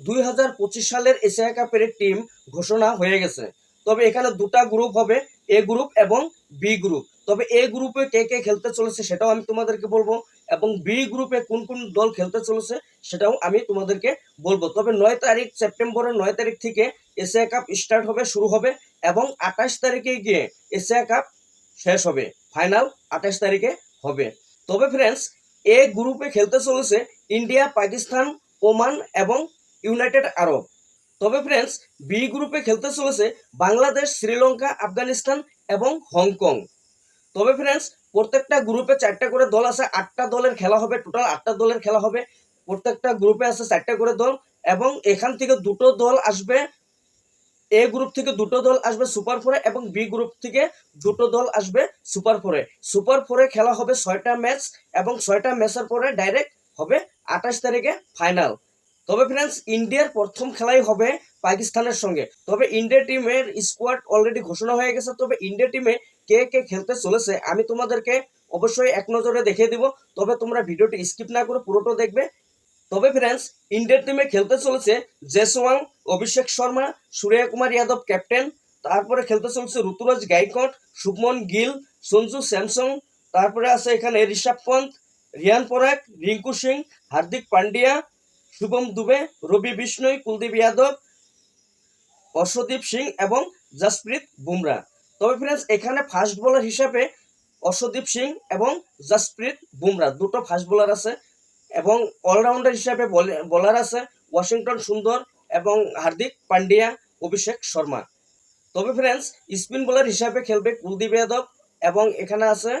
দুই হাজার পঁচিশ সালের এশিয়া কাপের টিম ঘোষণা হয়ে গেছে। তবে এখানে দুটা গ্রুপ হবে এ গ্রুপ এবং বি গ্রুপ তবে এ গ্রুপে কে কে খেলতে চলেছে সেটাও আমি তোমাদেরকে বলব এবং বি গ্রুপে কোন কোন দল খেলতে চলেছে সেটাও আমি তোমাদেরকে বলব। তবে নয় তারিখ, সেপ্টেম্বরের নয় তারিখ থেকে এশিয়া কাপ স্টার্ট হবে, শুরু হবে এবং আঠাশ তারিখে গিয়ে এশিয়া কাপ শেষ হবে ফাইনাল আঠাশ তারিখে হবে। তবে ফ্রেন্ডস এ গ্রুপে খেলতে চলেছে ইন্ডিয়া, পাকিস্তান, ওমান এবং ইউনাইটেড আরব। তবে ফ্রেন্ডস বি গ্রুপে খেলতে চলেছে বাংলাদেশ, শ্রীলঙ্কা, আফগানিস্তান এবং হংকং। তবে ফ্রেন্ডস প্রত্যেকটা গ্রুপে চারটা করে দল আছে, আটটা দলের খেলা হবে টোটাল আটটা দলের খেলা হবে। প্রত্যেকটা গ্রুপে আছে চারটা করে দল এবং এখান থেকে দুটো দল আসবে এ গ্রুপ থেকে দুটো দল আসবে সুপার ফোরে এবং বি গ্রুপ থেকে দুটো দল আসবে সুপার ফোরে সুপার ফোরে খেলা হবে ছয়টা ম্যাচ এবং ছয়টা ম্যাচের পরে ডাইরেক্ট হবে আঠাশ তারিখে ফাইনাল তবে ফ্রেন্ডস ইন্ডিয়ার প্রথম খেলাই হবে পাকিস্তানের সঙ্গে। তবে ইন্ডিয়া টিমের স্কোয়াড অলরেডি ঘোষণা হয়ে গেছে। তবে ইন্ডিয়া টিমে কে কে খেলতে চলেছে, আমি তোমাদেরকে অবশ্যই এক নজরে দেখিয়ে দিব। তবে তোমরা ভিডিওটি স্কিপ না করে পুরোটা দেখবে। তবে ফ্রেন্ডস ইন্ডিয়ার টিমে খেলতে চলেছে জেসওয়াল অভিষেক শর্মা, সূর্য কুমার যাদব ক্যাপ্টেন তারপরে খেলতে চলেছে ঋতুরাজ গাইকট শুভমন গিল, সঞ্জু স্যামসং। তারপরে আছে এখানে ঋষভ পন্ত রিয়ান পরাগ, রিঙ্কু সিং, হার্দিক পান্ডিয়া শুভম দুবে, রবি বিষ্ণই, কুলদীপ যাদব, অশ্বদীপ সিং এবং জসপ্রীত বুমরা। তবে ফ্রেন্ডস এখানে ফাস্ট বোলার হিসাবে অশ্বদীপ সিং এবং জসপ্রীত বুমরা দুটো ফাস্ট বোলার আছে এবং অলরাউন্ডার হিসাবে বোলার আছে ওয়াশিংটন সুন্দর এবং হার্দিক পান্ডিয়া, অভিষেক শর্মা। তবে ফ্রেন্ডস স্পিন বোলার হিসাবে খেলবে কুলদীপ যাদব এবং এখানে আছে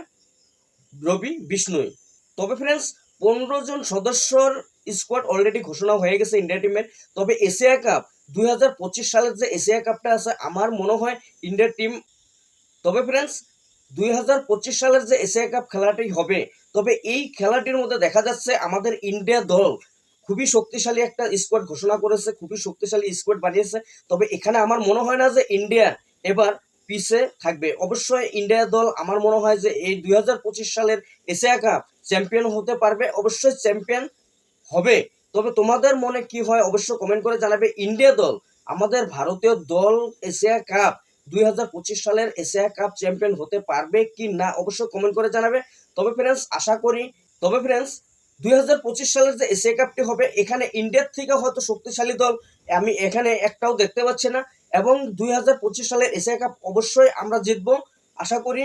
রবি বিষ্ণুই। তবে ফ্রেন্ডস পনেরো জন সদস্যর স্কোয়াড অলরেডি ঘোষণা হয়ে গেছে ইন্ডিয়া টিমের তবে এশিয়া কাপ দুই হাজার পঁচিশ সালের যে এশিয়া কাপটা আছে, আমার মনে হয় ইন্ডিয়া টিম তবে ফ্রেন্ডস দুই হাজার পঁচিশ সালের যে এশিয়া কাপ খেলাটি হবে, তবে এই খেলাটির মধ্যে দেখা যাচ্ছে আমাদের ইন্ডিয়া দল খুবই শক্তিশালী একটা স্কোয়াড ঘোষণা করেছে, খুবই শক্তিশালী স্কোয়াড বানিয়েছে। তবে এখানে আমার মনে হয় না যে ইন্ডিয়া এবার পিছে থাকবে। অবশ্যই ইন্ডিয়া দল আমার মনে হয় যে এই দুই হাজার পঁচিশ সালের এশিয়া কাপ চ্যাম্পিয়ন হতে পারবে। অবশ্যই চ্যাম্পিয়ন হবে। তবে তোমাদের মনে কি হয় অবশ্যই কমেন্ট করে জানাবে ইন্ডিয়া দল। আমাদের ভারতীয় দল এশিয়া কাপ দুই হাজার পঁচিশ সালের এশিয়া কাপ চ্যাম্পিয়ন হতে পারবে কি না অবশ্যই কমেন্ট করে জানাবে। তবে ফ্রেন্ডস আশা করি, তবে ফ্রেন্ডস দুই হাজার পঁচিশ সালের যে এশিয়া কাপটি হবে, এখানে ইন্ডিয়ার থেকে হয়তো শক্তিশালী দল। আমি এখানে একটাও দেখতে পাচ্ছি না। এবং দুই হাজার পঁচিশ সালের এশিয়া কাপ অবশ্যই আমরা জিতবো। আশা করি,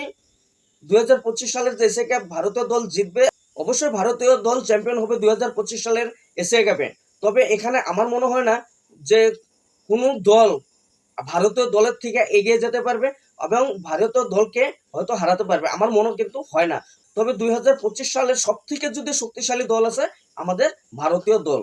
দুই হাজার পঁচিশ সালের যে এশিয়া কাপ ভারতীয় দল জিতবে। অবশ্যই ভারতীয় দল চ্যাম্পিয়ন হবে দুই হাজার পঁচিশ সালের এশিয়া কাপে। তবে এখানে আমার মনে হয় না যে কোনো দল ভারতীয় দলের থেকে এগিয়ে যেতে পারবে এবং ভারতীয় দলকে হয়তো হারাতে পারবে। আমার মনে কিন্তু হয় না। তবে দুই হাজার পঁচিশ সালের সব থেকে যদি শক্তিশালী দল আছে আমাদের ভারতীয় দল।